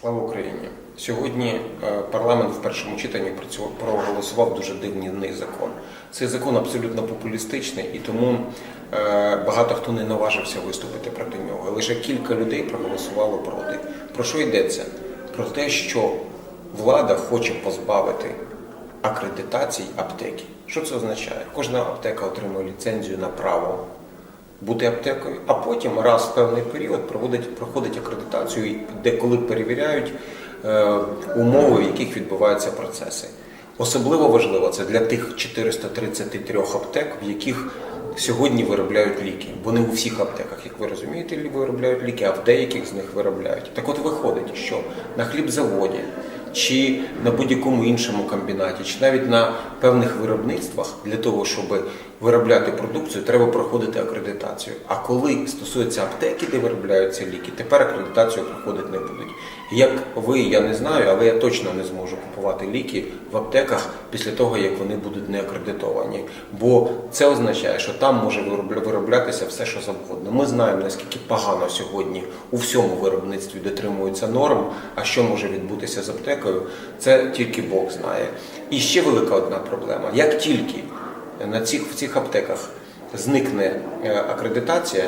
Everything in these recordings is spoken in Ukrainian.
Слава Україні! Сьогодні е, парламент в першому читанні проголосував дуже дивний закон. Цей закон абсолютно популістичний, і тому е, багато хто не наважився виступити проти нього. Лише кілька людей проголосувало проти. Про що йдеться? Про те, що влада хоче позбавити акредитацій аптеки. Що це означає? Кожна аптека отримує ліцензію на право бути аптекою, а потім раз в певний період проводить, проходить акредитацію, де коли перевіряють е, умови, в яких відбуваються процеси. Особливо важливо це для тих 433 аптек, в яких сьогодні виробляють ліки. Бо не у всіх аптеках, як ви розумієте, виробляють ліки, а в деяких з них виробляють. Так от виходить, що на хлібзаводі чи на будь-якому іншому комбінаті, чи навіть на певних виробництвах для того, щоб виробляти продукцію, треба проходити акредитацію. А коли стосується аптеки, де виробляються ліки, тепер акредитацію проходити не будуть. Як ви, я не знаю, але я точно не зможу купувати ліки в аптеках після того, як вони будуть не акредитовані. Бо це означає, що там може виробля- вироблятися все, що завгодно. Ми знаємо, наскільки погано сьогодні у всьому виробництві дотримуються норм, а що може відбутися з аптекою, це тільки Бог знає. І ще велика одна проблема: як тільки на цих в цих аптеках зникне е, акредитація,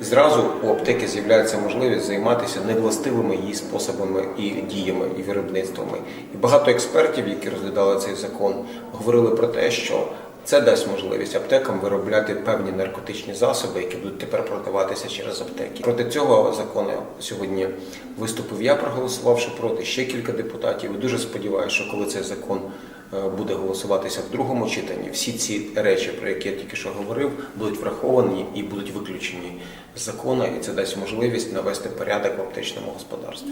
зразу у аптеки з'являється можливість займатися невластивими її способами і діями і виробництвами. І багато експертів, які розглядали цей закон, говорили про те, що це дасть можливість аптекам виробляти певні наркотичні засоби, які будуть тепер продаватися через аптеки. Проти цього закону сьогодні виступив я, проголосувавши проти ще кілька депутатів. Дуже сподіваюся, що коли цей закон е, буде голосуватися в другому читанні, всі ці речі, про які я тільки що говорив, будуть враховані і будуть виключені з закону, і це дасть можливість навести порядок в аптечному господарстві.